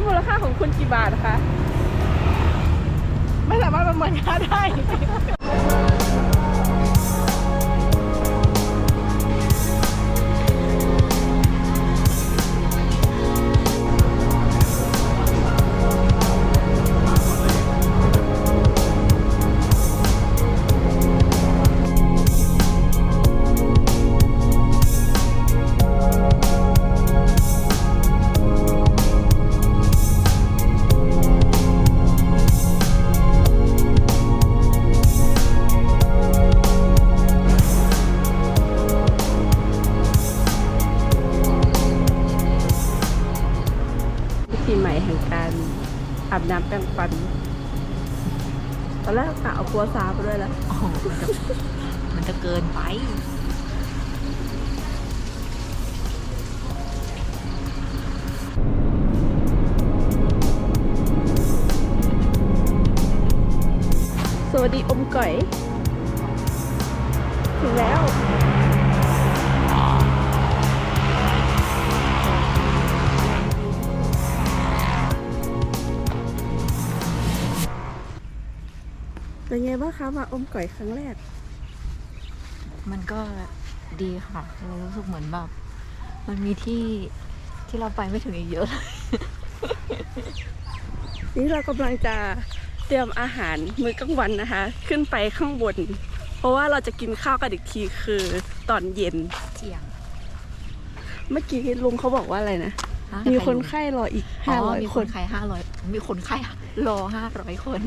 นี้มูลค่าของคุณกี่บาทคะ ไม่สามารถประเมินค่าได้ มันจะเกินไป สวัสดีอมก่อย ถึงแล้วเป็นไงบ้างคะมาอมก่อยครั้งแรก มันก็ดีค่ะเรารู้สึกเหมือนแบบมันมีที่ที่เราไปไม่ถึงอีกเยอะเลยนี่เรากำลังจะเตรียมอาหารมื้อกลางวันนะคะ ขึ้นไปข้างบน เพราะว่าเราจะกินข้าวกันอีกทีคือตอนเย็นเที่ยง เมื่อกี้ลุงเขาบอกว่าอะไรนะฮะมีคนไข้รออีกอ๋ห้าอร้อยมีคคนนไข้ห้าร้อยมีคนไข้รอห้าร้อยคน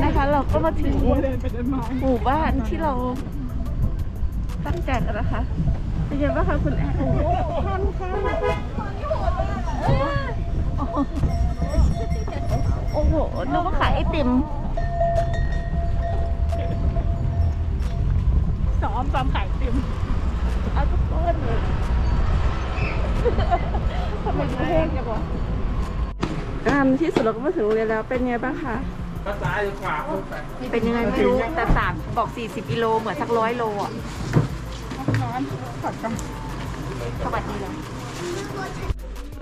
นนี้นะคะ เราก็มาถึงหมู่บ้านที่เราตั้งใจกันนะคะเป็นยังไงบ้างคะคุณแอนโอ้โหท่านค่ะโอ้โหนึกว่าขายไอติมซ้อมซ้อมขายติมเอาทุกคนทำไมถึงแห้งจังวะอ่านที่สุดเราก็มาถึงโรงเรียนแล้วเป็นไงบ้างคะ ก็ซ้ายหรือขวาพูดไปเป็นยังไงไม่รู้ แต่สามบอก 40กิโลเหมือนสักร้อยโลอะร้อนผัดกันสวัสดีแล้ว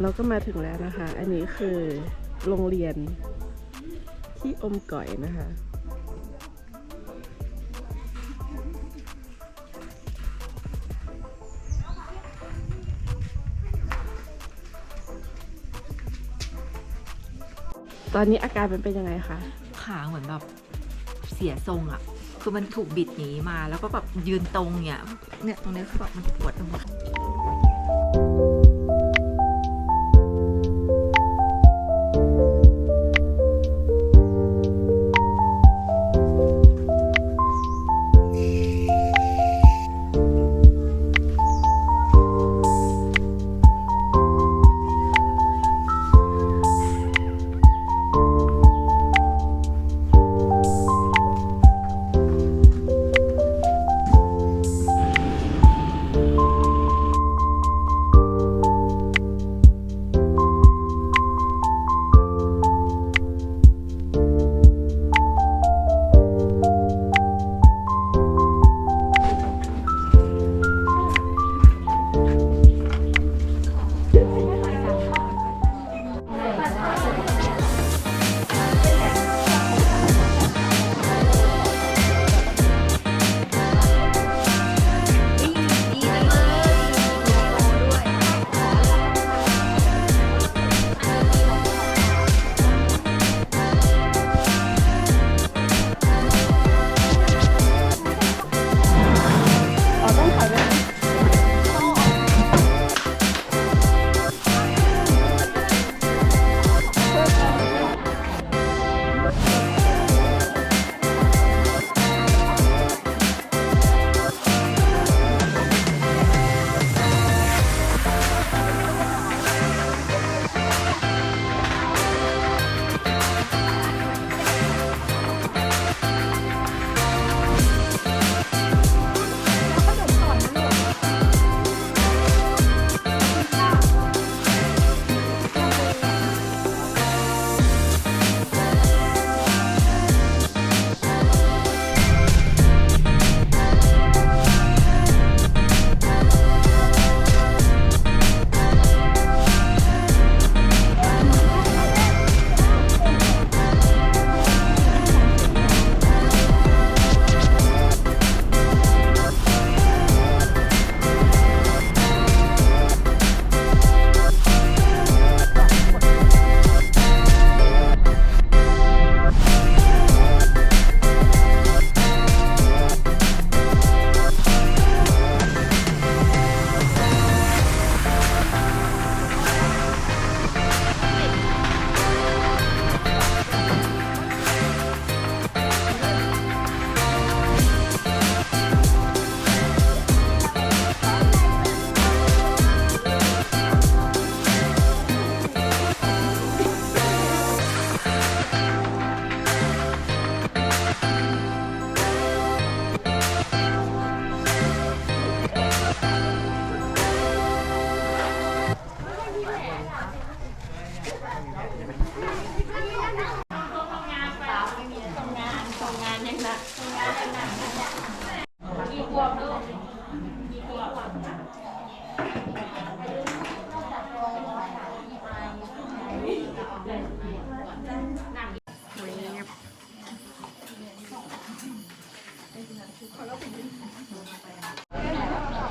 เราก็มาถึงแล้วนะคะ อันนี้คือโรงเรียนที่อมก่อยนะคะ ตอนนี้อาการมันเป็นยังไงคะ ขาเหมือนแบบเสียทรงอะ คือมันถูกบิดหนีมาแล้วก็แบบยืนตรงเนี่ยเนี่ยตรงนี้คือแบบมันปวดไปหมด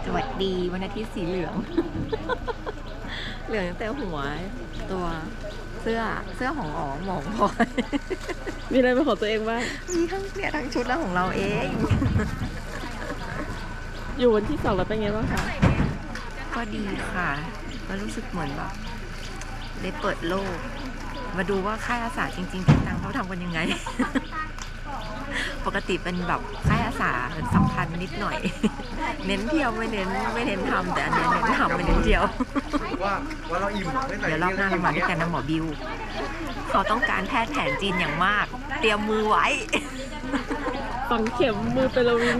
สวัสดีวันอาทิตย์สีเหลือง เหลืองตั้งแต่หัวตัวเสื้อเสื้อของอ๋อหมองพลอย มีอะไรเป็นของตัวเองบ้าง มีทั้งเนี่ยทั้งชุดแล้วของเราเอง อยู่วันที่สองแล้วเป็นไงบ้างคะก็ดีค่ะมันรู้สึกเหมือนแบบได้เปิดโลก มาดูว่าค่ายอาสาจริงๆจังๆเขาทำกันยังไง ปกติเป็นแบบค่ายอาสาสัมพันธ์นิดหน่อย เน้นเที่ยวไม่เน้นไม่เน้นทำแต่อันเนี้ยเน้นทำไม่เน้นเที่ยว ว่าว่าเราอิ่มไม่ใส่เดี๋ยวรอบหน้าเรามาด้วยกันนะหมอบิว เขาต้องการแพทย์แผนจีนอย่างมาก เตรียมมือไว้ ฝังเข็มมือเป็นระวิง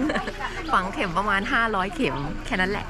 ฝังเข็มประมาณ 500 เข็มแค่นั้นแหละ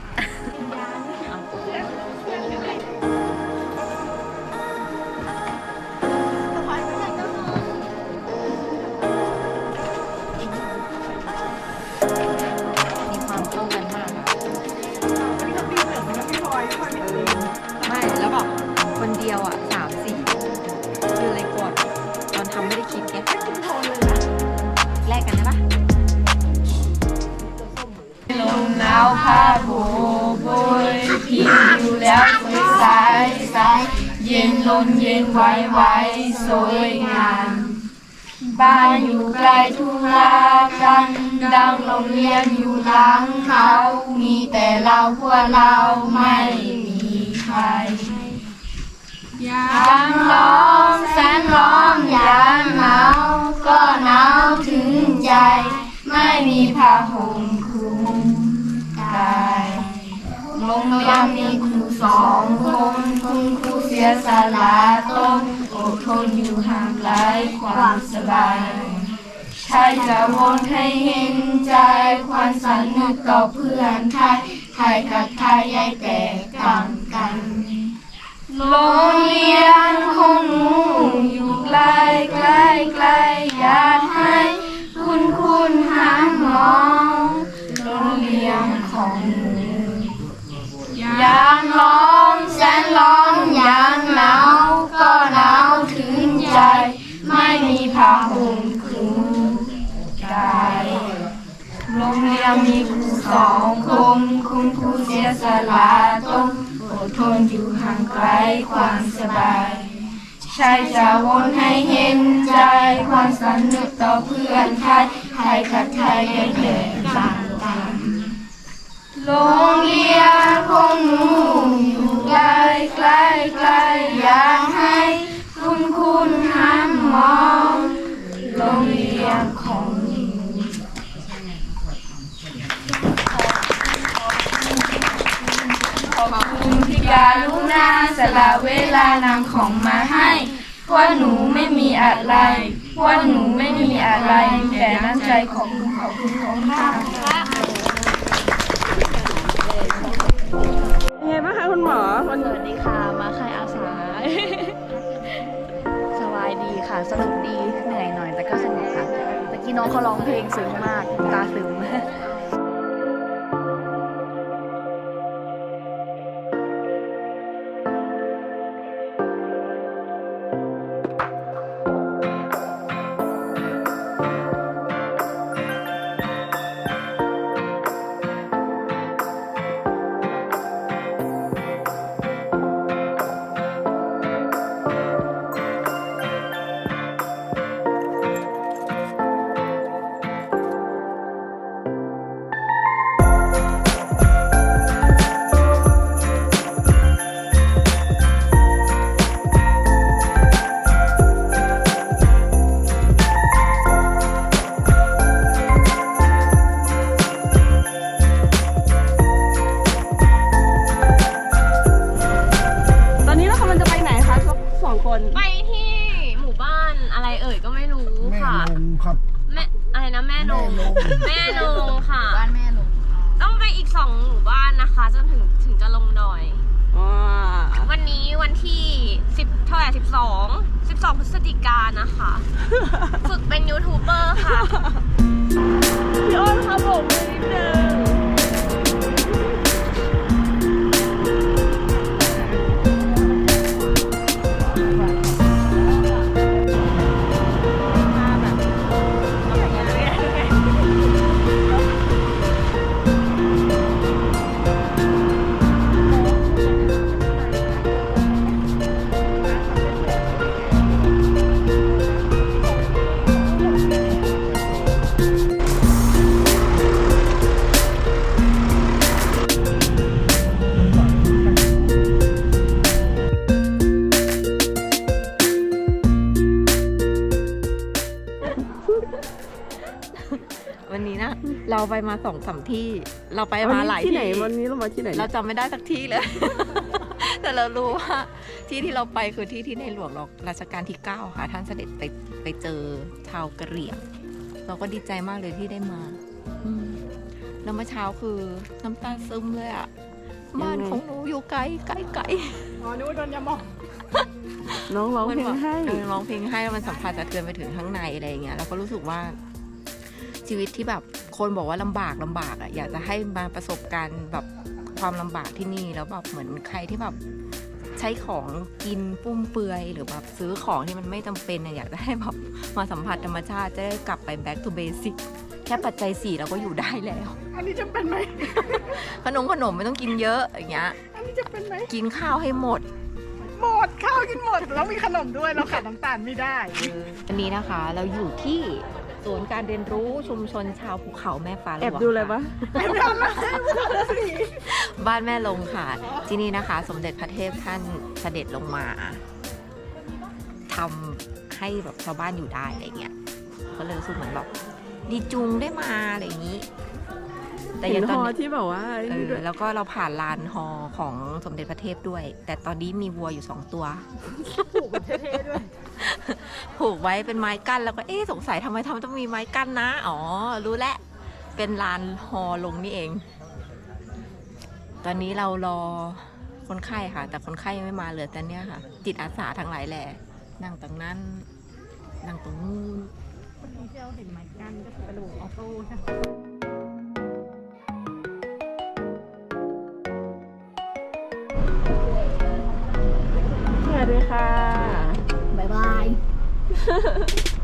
ย็นลมเย็นไว้ไว้สวยงาม บ้านอยู่ไกลทุลากัน ดังโรงเรียนอยู่หลังเขามีแต่เราพวกเราไม่มีใครยังร้องแสนร้องย่างหนาวก็หนาวถึงใจ ไม่มีผ้าห่มคลุมกายโรงเรียนมีครูสองคน สียสละตนอดทนอยู่ห่างไกลความสบายชายจะวนให้เห็นใจความสนุกต่อเพื่อนไทยไทยกับไทยยายแต่ต่างกันโลเลีย ยสละต้องอดทนอยู่ห่างไกลความสบาย ใช่จะวนให้เห็นใจ ความสนุกต่อเพื่อนไทยไทยกับไทยยังแตกต่างกันโรงเรียนของหนูอยู่ไกลไกลไกลอยากให้ คุณคุณหันมองโรงเรียนของหนู ขอบคุณที่การุณาสละเวลานำของมาให้เพราะหนูไม่มีอะไรเพราะหนูไม่มีอะไร แต่น้ำใจของคุณขอบคุณของท่านเป็นไงบ้างคะคุณหมอวันสวัสดีค่ะ มาค่ายอาสา สบายดีค่ะ สนุกดี เหนื่อยหน่อยแต่ก็สนุกค่ะ ตะกี้น้องเขาร้องเพลงซึ้งมาก ตาซึ้ง วันนี้วันที่สิบเท่าไหร่สิบสองสิบสองพฤศจิกายนนะคะ ฝึกเป็นยูทูบเบอร์ค่ะ พี่อ้นครับผมนิดนึง วันนี้นะเราไปมาสองสามที่เราไปมาหลายที่ไหนวันนี้เรามาที่ไหนเราจำไม่ได้สักที่เลย แต่เรารู้ว่าที่ที่เราไปคือที่ที่ในหลวงรัชกาลที่9ค่ะท่านเสด็จไปไปเจอชาวกะเหรี่ยงเราก็ดีใจมากเลยที่ได้มาแล้วเมื่อเช้าคือน้ำตาซึมเลยอะบ้านของหนูอยู่ไกลไกลไกลอ๋อนู้โดนยามอ น้องร้องเพลงให้เออร้องเพลงให้แล้วมันสัมผัสสะเทือนไปถึงข้างในอะไรอย่างเงี้ยเราก็รู้สึกว่าชีวิตที่แบบคนบอกว่าลำบากลำบากอะอยากจะให้มาประสบการณ์แบบความลำบากที่นี่แล้วแบบเหมือนใครที่แบบใช้ของกินฟุ่มเฟือยหรือแบบซื้อของที่มันไม่จำเป็นอะอยากจะให้แบบมาสัมผัสธรรมชาติจะได้กลับไป back to basic แค่ปัจจัยสี่เราก็อยู่ได้แล้ว อันนี้จะเป็นไหมขนมขนมไม่ต้องกินเยอะอย่างเงี้ย อันนี้จะเป็นไหมกินข้าวให้หมด หมดข้าวกินหมดแล้วมีขนมด้วยเราขาดน้ำตาลไม่ได้อันนี้นะคะเราอยู่ที่ศูนย์การเรียนรู้ชุมชนชาวภูเขาแม่ฟ้าหลวงแอบดูอะไรค่วะบ้านแม่ลงค่ะ ที่นี่นะคะ สมเด็จพระเทพท่านเสด็จลงมาทำให้แบบชาวบ้านอยู่ได้อะไรเงี้ยก็เลยรู้สึกเหมือนแบบดีจุงได้มาอะไรอย่างนี้ แต่เห็ยันงฮตอนอนี้ที่แบบว่าเอนี่อด้วยแล้วก็เราผ่านลานฮอของสมเด็จพระเทพด้วย แต่ตอนนี้มีวัวอยู่สองตัวผูกแบบเท่ๆด้วยผูกไว้เป็นไม้กั้นแล้วก็เอ๊ะสงสัยทำไมทำต้องมีไม้กั้นนะ อ๋อ รู้แล้วเป็นลานฮอลงนี่เอง ตอนนี้เรารอคนไข้ค่ะ แต่คนไข้ยังไม่มาเหลือแต่เนี้ยค่ะ จิตอาสาทั้งหลายแหล่นั่งตรงนั้นนั่งตรงนู้นที่เราเห็นไม้กั้นก็เป็นระบบออโต้ใช่ Ha ha ha.